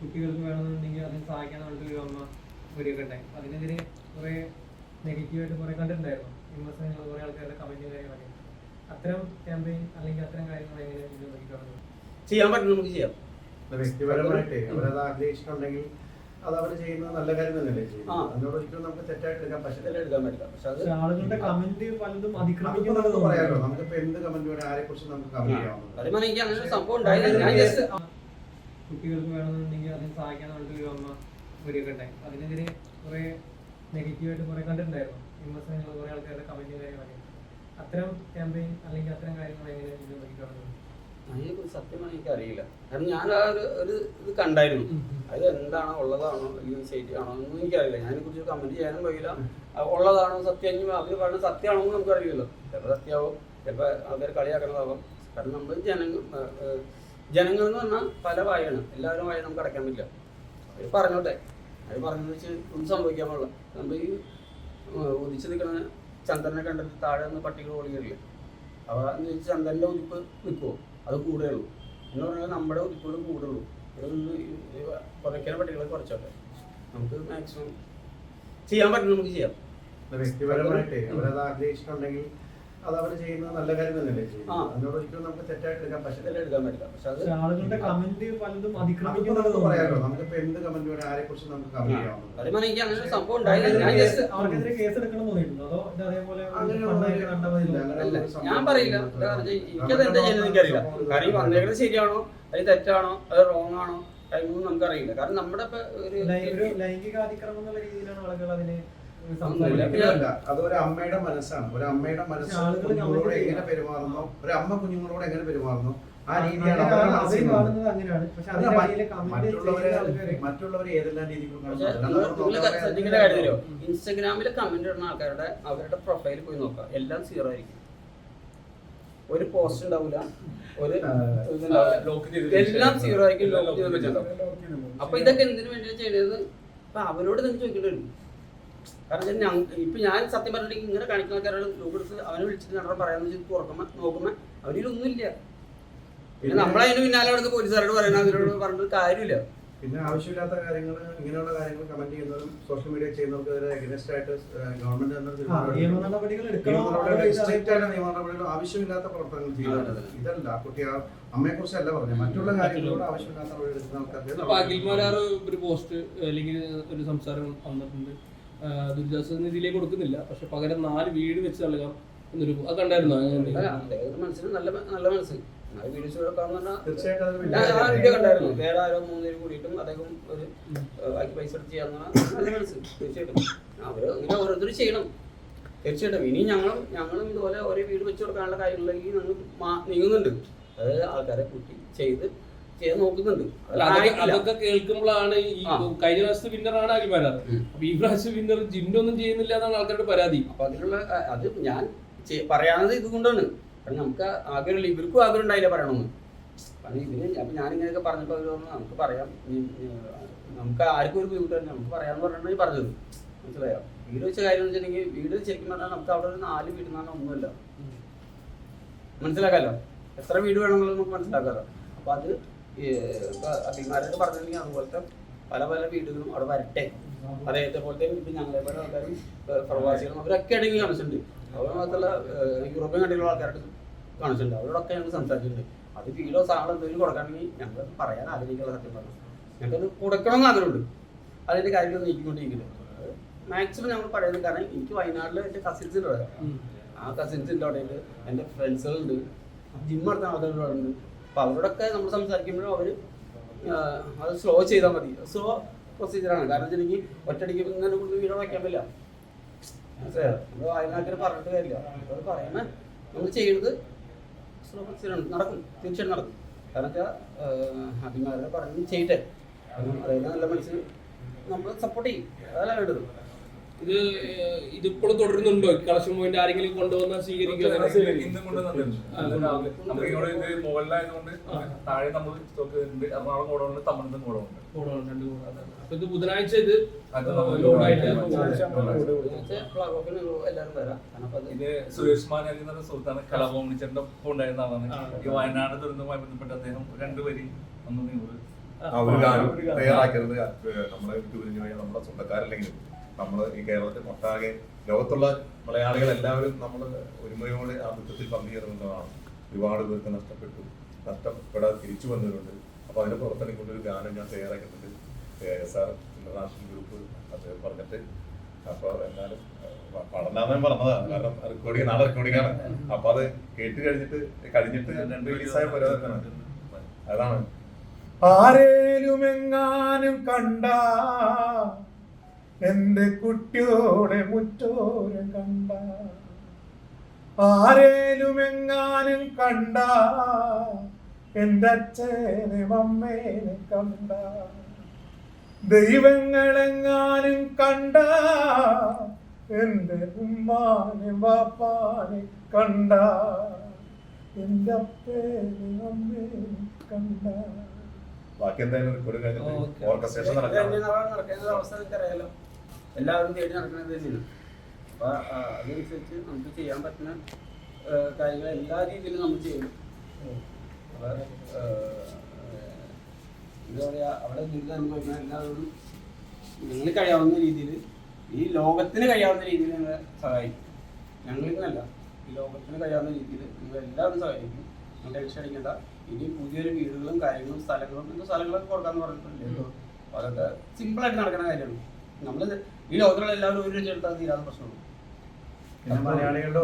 കുട്ടികൾക്ക് വേണമെന്നുണ്ടെങ്കിൽ അതിന് സഹായിക്കാൻ വേണ്ടി ഒരു അമ്മ വീഡിയോ ഉണ്ടായി. അതിനെതിരെ കുറെ നെഗറ്റീവായിട്ട് കുറെ കണ്ടിട്ടുണ്ടായിരുന്നു. വിമർശനങ്ങൾ കുറെ ആൾക്കാരുടെ കമന്റ് കാര്യങ്ങളൊക്കെ. അത്തരം ക്യാമ്പയിൻ അല്ലെങ്കിൽ അത്തരം കാര്യങ്ങൾ എങ്ങനെ നോക്കിക്കാണുന്നു ചെയ്യാൻ പറ്റും നമുക്ക് ചെയ്യാം. വ്യക്തിപരമായിട്ട് അവരത് ആഗ്രഹിച്ചിട്ടുണ്ടെങ്കിൽ അത് അവർ ചെയ്യുന്നത് നല്ല കാര്യം തന്നെയല്ലേ ചെയ്യും ചെയ്യുന്നത് അതിനോട് ഒരിക്കലും നമുക്ക് തെറ്റായിട്ട് എടുക്കാൻ പറ്റില്ല എടുക്കാൻ പറ്റില്ല. പക്ഷെ ആളുകളുടെ കമന്റ് പലതും അതിക്രമിക്കുന്നത് നമുക്ക് പറയാലോ. നമുക്കിപ്പോ എന്ത് കമന്റ് വേണേ ആരെ കുറിച്ച് നമുക്ക് കമന്റ് ചെയ്യാവുന്നത് കുട്ടികൾക്ക് വേണമെന്നുണ്ടെങ്കിൽ അതിന് സഹായിക്കാൻ വേണ്ടി ഒരു അമ്മ വീഡിയോ ഒക്കെ ഉണ്ടായി. അതിനെതിരെ കുറെ നെഗറ്റീവായിട്ട് കുറെ കണ്ടിട്ടുണ്ടായിരുന്നു. വിമർശനങ്ങൾ കുറെ ആൾക്കാരുടെ കമന്റ് കാര്യങ്ങളൊക്കെ. അത്തരം ക്യാമ്പയിൻ അല്ലെങ്കിൽ അത്തരം കാര്യങ്ങൾ എങ്ങനെ ഇത് നോക്കിക്കാണുന്നു അതിനെക്കുറിച്ച് സത്യമായി എനിക്ക് അറിയില്ല കാരണം ഞാൻ ആ ഒരു ഒരു ഇത് കണ്ടായിരുന്നു. അത് എന്താണോ ഉള്ളതാണോ അല്ലെങ്കിൽ ശരിയാണോ ഒന്നും എനിക്കറിയില്ല. ഞാൻ കുറിച്ച് കമന്റ് ചെയ്യാനും കഴിയില്ല ഉള്ളതാണോ സത്യം അതിന് അവർ പറയുന്നത് സത്യമാണോ എന്ന് നമുക്ക് അറിയില്ലല്ലോ ചിലപ്പോൾ സത്യമാവും ചിലപ്പോൾ ആൾക്കാർ കളിയാക്കണതാവാം. കാരണം നമ്മൾ ജനങ്ങൾ ജനങ്ങൾ എന്ന് പറഞ്ഞാൽ പല വായാണ്. എല്ലാവരും വായ നമുക്ക് അടയ്ക്കാൻ പറ്റില്ല. അവർ പറഞ്ഞോട്ടെ. അവർ പറഞ്ഞു വെച്ച് ഒന്നും സംഭവിക്കാൻ പാടില്ല. നമ്മൾ ഈ ഉദിച്ച് നിൽക്കുന്ന ചന്ദ്രനെ കണ്ടിട്ട് താഴെ നിന്ന് പട്ടികൾ ഓടിക്കില്ലേ അപ്പോൾ എന്ന് വെച്ച് ചന്ദ്രന്റെ ഉദിപ്പ് നിൽക്കുമോ അത് കൂടുകയുള്ളൂ എന്ന് പറഞ്ഞാൽ നമ്മുടെ ഉദിപ്പുകൾ കൂടുള്ളൂ ഇതൊന്ന് കുറയ്ക്കാൻ പട്ടികളെ കുറച്ചോട്ടെ. നമുക്ക് മാക്സിമം ചെയ്യാൻ പറ്റുന്ന നമുക്ക് ചെയ്യാം. വ്യക്തിപരമായിട്ട് അവരത് ആഗ്രഹിച്ചിട്ടുണ്ടെങ്കിൽ അത് അവർ ചെയ്യുന്നത് നല്ല കാര്യം തന്നെയല്ലേ ആ. ചെയ്യുന്നത് അതിനോട് ഒരിക്കലും നമുക്ക് തെറ്റായിട്ട് എടുക്കാൻ പറ്റില്ല എടുക്കാൻ പറ്റില്ല. പക്ഷെ അത് പക്ഷെ ആളുകളുടെ കമന്റ് പലതും അതിപ്പോ അതിക്രമിക്കുന്നത് നമുക്ക് പറയാലോ? നമുക്കിപ്പോ എന്ത് കമന്റ് വേണേ ആരെ കുറിച്ച് നമുക്ക് കമന്റ് ചെയ്യാവുന്നത് പറയുമ്പോൾ എനിക്ക് അങ്ങനെ ഒരു സംഭവം ഉണ്ടായില്ല. ഞാൻ അവർക്കെതിരെ കേസ് എടുക്കണം തോന്നിയിട്ടുണ്ടോ? അതോ ഇത് അതേപോലെ അങ്ങനെ ഫണ്ടായിട്ട് കണ്ടാൽ അങ്ങനെ അല്ല ഒരു സംഭവം ഞാൻ പറയില്ല. ഇല്ല. എനിക്കത് എന്താ ചെയ്യുന്നത് എനിക്കറിയില്ല. കാരണം ഈ വന്നേക്കുന്നത് ശരിയാണോ? അത് തെറ്റാണോ? അത് റോങ് ആണോ? അതൊന്നും നമുക്കറിയില്ല. കാരണം നമ്മുടെ ഇപ്പൊ ഒരു ലൈ- ഒരു ലൈംഗിക അതിക്രമം എന്നുള്ള രീതിയിലാണ് ആളുകൾ അതിനെ. അത് ഒരു അമ്മയുടെ മനസ്സാണ്. ഒരു അമ്മയുടെ മനസ്സ് കുഞ്ഞുങ്ങളോട് എങ്ങനെ. പെരുമാറുന്നു? ഒരു അമ്മ കുഞ്ഞുങ്ങളോട് എങ്ങനെ പെരുമാറുന്നു? ആ രീതിയാണ് മറ്റുള്ളവരെ മറ്റുള്ളവരെ ഏതെല്ലാം അറിയോ ഇൻസ്റ്റഗ്രാമിൽ കമന്റ് ഇടുന്ന ആൾക്കാരുടെ അവരുടെ പ്രൊഫൈൽ പോയി നോക്കാം എല്ലാം സീറോ ആയിരിക്കും. ഒരു പോസ്റ്റ് ഉണ്ടാവില്ല ഒരു എല്ലാം സീറോ ആയിരിക്കും. ലോക്ക് ചെയ്ത് വെച്ചിട്ടുണ്ടാവും. അപ്പൊ ഇതൊക്കെ എന്തിനു വേണ്ടിയാണ് ചെയ്തത് അപ്പൊ അവരോട് തന്നെ ചോദിക്കേണ്ടി വരും. കാരണം ഞാൻ ഇപ്പൊ ഞാൻ സത്യം പറഞ്ഞിട്ടുണ്ടെങ്കിൽ ഇങ്ങനെ കാണിക്കുന്ന ആൾക്കാരോട് ഗ്രൂപ്പ് എടുത്ത് അവനെ വിളിച്ചിട്ട് നടന്ന പറയാന്ന് വെച്ച് തുറക്കുമ്പോ നോക്കുമ്പോ അവരിലൊന്നുമില്ല പിന്നെ നമ്മളതിന് പിന്നാലെ അവിടുന്ന് പോലീസുകാരോട് പറയണം അവരോട് പറഞ്ഞിട്ട് കാര്യമില്ല പിന്നെ ആവശ്യമില്ലാത്ത കാര്യങ്ങൾ ഇങ്ങനെയുള്ള കാര്യങ്ങൾ കമന്റ് ചെയ്യുന്നവരും സോഷ്യൽ മീഡിയ ചെയ്യുന്നവർക്കെതിരെ എഗനസ്റ്റ് ആയിട്ട് ഗവൺമെന്റ് നിയമ. നടപടികൾ നടപടികൾ നടപടികൾ ആവശ്യമില്ലാത്ത പ്രവർത്തനങ്ങൾ ചെയ്യുന്നത് അതെ. ഇതല്ല. കുട്ടി ആ അമ്മയെ കുറിച്ചല്ല പറഞ്ഞത്. മറ്റുള്ള കാര്യങ്ങളോട് ആവശ്യമില്ലാത്ത നടപടി എടുക്കുന്ന ആൾക്കാർ ആൾക്കാർക്ക് ഒരു പോസ്റ്റ് അല്ലെങ്കിൽ ഒരു സംസാരം വന്നിട്ടുണ്ട്. ദുരിതാശ്വാസ നിധിയിലേക്ക് കൊടുക്കുന്നില്ല. പക്ഷെ പകരം നാല് വീട് വെച്ച് നൽകാം എന്നൊരു അത് കണ്ടായിരുന്നു? മനസ്സിന് നല്ല നല്ല മനസ്സ് തീർച്ചയായിട്ടും അത് വലിയ ഞാൻ ആ കാര്യമാണ്. വീഡിയോ കണ്ടായിരുന്നു. വേറെ ആരോ മൂന്നുപേര് കൂടിയിട്ടും അദ്ദേഹം ഒരു ബാക്കി പൈസ എടുത്ത് ചെയ്യാന്ന് നല്ല മനസ്സ് തീർച്ചയായിട്ടും. അവർ അങ്ങനെ ഓരോരുത്തർ ചെയ്യണം. തീർച്ചയായിട്ടും. ഇനി ഞങ്ങളും ഞങ്ങളും ഇതുപോലെ ഓരോ വീട് വെച്ച് കൊടുക്കാനുള്ള കാര്യങ്ങളിലേക്ക് ഞങ്ങൾ മാ- നീങ്ങുന്നുണ്ട്. അതായത് ആൾക്കാരെ കൂട്ടി ചെയ്ത് ചെയ്യാൻ നോക്കുന്നുണ്ട്. അതൊക്കെ കേൾക്കുമ്പോഴാണ് ഈ. കഴിഞ്ഞ പ്രാവശ്യത്തെ വിന്നറാണ് ഉം. അപ്പൊ ഈ പ്രാവശ്യം വിന്നർ ജിന്നൊന്നും ചെയ്യുന്നില്ല എന്നാണ് ആൾക്കാരുടെ പരാതി. അപ്പൊ അതിനുള്ള അത് ഞാൻ പറയാനത് ഇതുകൊണ്ടാണ്. കാരണം നമുക്ക് ആഗ്രഹമില്ല ഇവർക്കും ആഗ്രഹം ഉണ്ടായില്ല പറയണമെന്ന്. കാരണം ഇതിന് അപ്പൊ ഞാനിങ്ങനെയൊക്കെ പറഞ്ഞപ്പോൾ അവർ പറഞ്ഞു നമുക്ക് പറയാം. നമുക്ക് ആർക്കും ഒരു ബുദ്ധിമുട്ടില്ല നമുക്ക് പറയാന്ന് പറഞ്ഞാണ് ഈ പറഞ്ഞത്. മനസ്സിലായോ? വീട് വെച്ച കാര്യം എന്ന് വെച്ചിട്ടുണ്ടെങ്കിൽ വീട് ശരിക്കും പറഞ്ഞാൽ നമുക്ക് അവിടെ ഒരു നാല് വീട് എന്നാണ് ഒന്നുമില്ല. മനസ്സിലാക്കാലോ? എത്ര വീട് വേണമെന്നുള്ളത് നമുക്ക് മനസ്സിലാക്കാലോ? അപ്പൊ അത് അഭിമാരൊക്കെ പറഞ്ഞിട്ടുണ്ടെങ്കിൽ അതുപോലത്തെ പല പല വീടുകളും അവിടെ വരട്ടെ. അതേ പോലത്തെ ഇപ്പം ഞങ്ങളെ പോലെ ആൾക്കാരും പ്രവാസികളും അവരൊക്കെ ഇടയിൽ കാണിച്ചിട്ടുണ്ട്. അവർ മാത്രമല്ല യൂറോപ്യൻ കണ്ടിട്ടുള്ള ആൾക്കാർക്ക് കാണിച്ചിട്ടുണ്ട്. അവരോടൊക്കെ ഞങ്ങൾ സംസാരിച്ചിട്ടുണ്ട്. അത് വീടോ സാധനം എന്തെങ്കിലും കൊടുക്കണമെങ്കിൽ ഞങ്ങൾ പറയാൻ ആഗ്രഹിക്കുന്ന സത്യം പറഞ്ഞു. ഞങ്ങൾക്കത് കൊടുക്കണമെന്ന് ആഗ്രഹമുണ്ട്. അതിന്റെ കാര്യങ്ങൾ നീക്കിക്കൊണ്ടിരിക്കുന്നത് മാക്സിമം ഞങ്ങൾ പറയുന്നത് കാരണം എനിക്ക് വയനാട്ടിൽ എന്റെ കസിൻസ് ഉണ്ട്. ആ ആ കസിൻസിന്റെ അവിടെ ഉണ്ട് എന്റെ ഫ്രണ്ട്സുകളുണ്ട് ജിമ്മ് ആൾക്കാരുടെ ഉണ്ട് അപ്പോൾ അവരോടൊക്കെ നമ്മൾ സംസാരിക്കുമ്പോഴും അവർ അത് സ്ലോ ചെയ്താൽ മതി. സ്ലോ പ്രൊസീജിയറാണ് കാരണം വെച്ചിട്ടുണ്ടെങ്കിൽ ഒറ്റടിക്ക് ഇങ്ങനെ കൊണ്ട് വീട് വയ്ക്കാൻ പറ്റില്ല. മനസ്സിലായോ? നമ്മൾ പറഞ്ഞിട്ട് കാര്യമില്ല. അത് പറയുമ്പോൾ നമ്മൾ ചെയ്യുന്നത് സ്ലോ പ്രൊസീജിയറാണ് നടക്കും. തീർച്ചയായിട്ടും നടക്കും. കാരണം വെച്ചാൽ അഭിമാനം പറഞ്ഞ് ചെയ്യട്ടെ. അതായത് നല്ല മനസ്സിന് നമ്മൾ സപ്പോർട്ട് ചെയ്യും. അതല്ല വേണ്ടത്. ഇത് ഇതിപ്പോഴും തുടരുന്നുണ്ടോ? കളക്ഷൻ പോയിന്റ് ആരെങ്കിലും കൊണ്ടുവന്നാൽ സ്വീകരിക്കുക ഇന്നും കൊണ്ടുവന്നിട്ടുണ്ട്. ഇവിടെ ഇത് മുകളിലായതുകൊണ്ട് താഴെ നമ്മൾ സ്റ്റോക്ക് ഉണ്ട് എറണാകുളം കൂടെ തമിഴ്നാട് കൂടെ ഉണ്ട്. അപ്പൊ ഇത് ബുധനാഴ്ച ഇത് ഇത് സുരേഷ് മാൻ എന്ന സുഹൃത്താണ് കലാഭവൻ ചേട്ടന്റെ ഒപ്പം ഉണ്ടായിരുന്ന ആളാണ്. ഈ വയനാട് ദുരന്തവുമായി ബന്ധപ്പെട്ട് അദ്ദേഹം രണ്ടുപേരും ഒന്ന് ഒരു ഗാനം തയ്യാറാക്കുന്നത് ഏഹ് നമ്മളെ വിട്ടുപിരിഞ്ഞു പോയ നമ്മുടെ സ്വന്തക്കാരല്ലെങ്കിലും നമ്മൾ ഈ കേരളത്തിൽ ഒട്ടാകെ ലോകത്തുള്ള മലയാളികൾ എല്ലാവരും നമ്മൾ ഒരുമയോടെ ആ ദുഃഖത്തിൽ പങ്കുചേർന്നതാണ് ഒരുപാട് പേർക്ക് നഷ്ടപ്പെട്ടു നഷ്ടപ്പെടാതെ തിരിച്ചു വന്നിട്ടുണ്ട് അപ്പൊ അതിന്റെ പ്രവർത്തനം കൊണ്ടൊരു ഗാനം ഞാൻ തയ്യാറാക്കുന്നുണ്ട്. എസ് ആർ ഇന്റർനാഷണൽ ഗ്രൂപ്പ് അദ്ദേഹം പറഞ്ഞിട്ട്. അപ്പൊ എന്നാലും പഠനാന്ന് പറഞ്ഞതാണ്. കാരണം റെക്കോർഡിങ് നാളെ റെക്കോർഡിംഗ് ആണ്. അപ്പൊ അത് കേട്ട് കഴിഞ്ഞിട്ട് കഴിഞ്ഞിട്ട് രണ്ട് റിലീസായ പരിപാടി അതാണ്. ആരേലും എങ്ങാനും കണ്ട എന്റെ കുട്ടിയോടെ മുറ്റോരം കണ്ട. ആരേലും എങ്ങാനും കണ്ട. എന്റെ അച്ഛനെ അമ്മേനെ കണ്ട. ദൈവങ്ങളെങ്ങാനും കണ്ട. എന്റെ ഉമ്മാനെ വാപ്പാനെ കണ്ട. എന്റെ അപ്പേനെ അമ്മേനെ കണ്ട. ബാക്കി എന്തായാലും. ഓർക്കസ്ട്രേഷൻ നടക്കാം എല്ലാവരും തേടി നടക്കുന്നത് തന്നെയാണ്. അപ്പൊ ആ, അതനുസരിച്ച് നമുക്ക് ചെയ്യാൻ പറ്റുന്ന കാര്യങ്ങൾ എല്ലാ രീതിയിലും നമ്മൾ ചെയ്യണം. എന്താ പറയാ അവിടെ ദുരിതം അനുഭവിക്കുന്ന എല്ലാവരും നിങ്ങൾ കഴിയാവുന്ന രീതിയിൽ ഈ ലോകത്തിന് കഴിയാവുന്ന രീതിയിൽ ഞങ്ങളെ സഹായിക്കും. ഞങ്ങൾക്കെന്നല്ല ഈ ലോകത്തിന് കഴിയാവുന്ന രീതിയിൽ നിങ്ങൾ എല്ലാവരും സഹായിക്കും. നിങ്ങൾ ടെൻഷൻ അടിക്കേണ്ട ഇനി പുതിയൊരു വീടുകളും കാര്യങ്ങളും സ്ഥലങ്ങളും എന്താ സ്ഥലങ്ങളൊക്കെ കൊടുക്കാന്ന് പറഞ്ഞിട്ടുണ്ട് അതൊക്കെ സിമ്പിളായിട്ട് നടക്കുന്ന കാര്യമാണ്. നമ്മൾ ഈ ലോകത്തിലുള്ള എല്ലാവരും ഒരു ലക്ഷം എടുത്താൽ തീരാത്ത പ്രശ്നമുള്ളൂ പിന്നെ മലയാളികളുടെ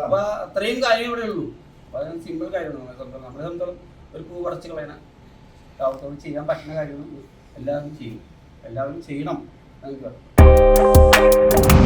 അപ്പൊ- അത്രയും കാര്യം ഇവിടെ ഉള്ളൂ. അപ്പൊ അതിന് സിമ്പിൾ കാര്യമാണ്. നമ്മളെ സംബന്ധിച്ചിടത്തോളം നമ്മളെ ഒരു പൂ പറിച്ച് കളയണ ലോകത്തോട് ചെയ്യാൻ പറ്റുന്ന കാര്യങ്ങൾ എല്ലാവരും ചെയ്യും. എല്ലാവരും ചെയ്യണം എന്ന്